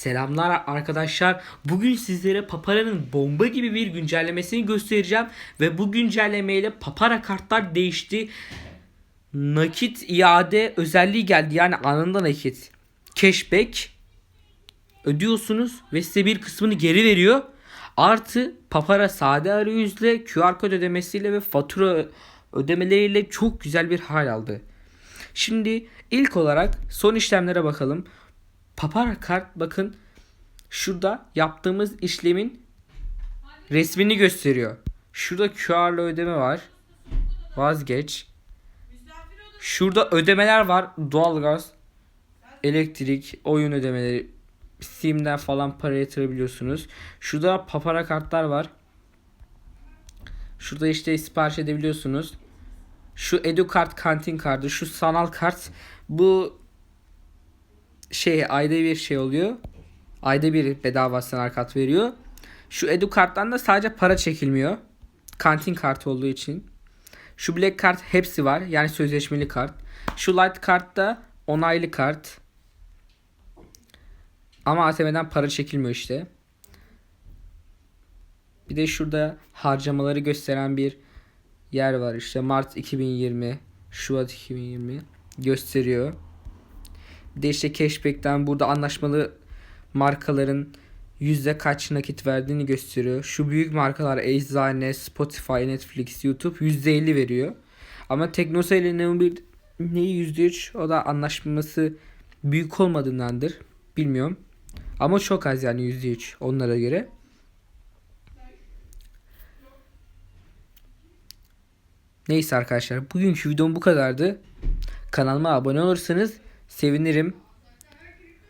Selamlar arkadaşlar. Bugün sizlere Papara'nın bomba gibi bir güncellemesini göstereceğim. Ve bu güncellemeyle Papara kartlar değişti. Nakit iade özelliği geldi. Yani anında nakit. Cashback ödüyorsunuz ve size bir kısmını geri veriyor. Artı Papara sade arayüzle QR kod ödemesiyle ve fatura ödemeleriyle çok güzel bir hal aldı. Şimdi ilk olarak son işlemlere bakalım. Papara kart bakın şurada yaptığımız işlemin resmini gösteriyor. Şurada QR'la ödeme var. Vazgeç. Şurada ödemeler var. Doğalgaz, elektrik, oyun ödemeleri, Steam'den falan para yatırabiliyorsunuz. Şurada papara kartlar var. Şurada işte sipariş edebiliyorsunuz. Şu EduKart kantin kartı, şu sanal kart bu şey ayda bir şey oluyor. Ayda bir bedava sanal kart veriyor. Şu EduKart'tan da sadece para çekilmiyor. Kantin kartı olduğu için. Şu Black kart hepsi var. Yani sözleşmeli kart. Şu Light kart da onaylı kart. Ama ATM'den para çekilmiyor işte. Bir de şurada harcamaları gösteren bir yer var işte Mart 2020, Şubat 2020 gösteriyor. Bir de işte cashback'ten burada anlaşmalı markaların yüzde kaç nakit verdiğini gösteriyor. Şu büyük markalar Eczane, Spotify, Netflix, YouTube yüzde 50 veriyor. Ama Teknosa ile Neo1 neyi yüzde 3 o da anlaşması büyük olmadığındandır. Bilmiyorum. Ama çok az yani yüzde 3 onlara göre. Neyse arkadaşlar bugünkü videom bu kadardı. Kanalıma abone olursanız sevinirim.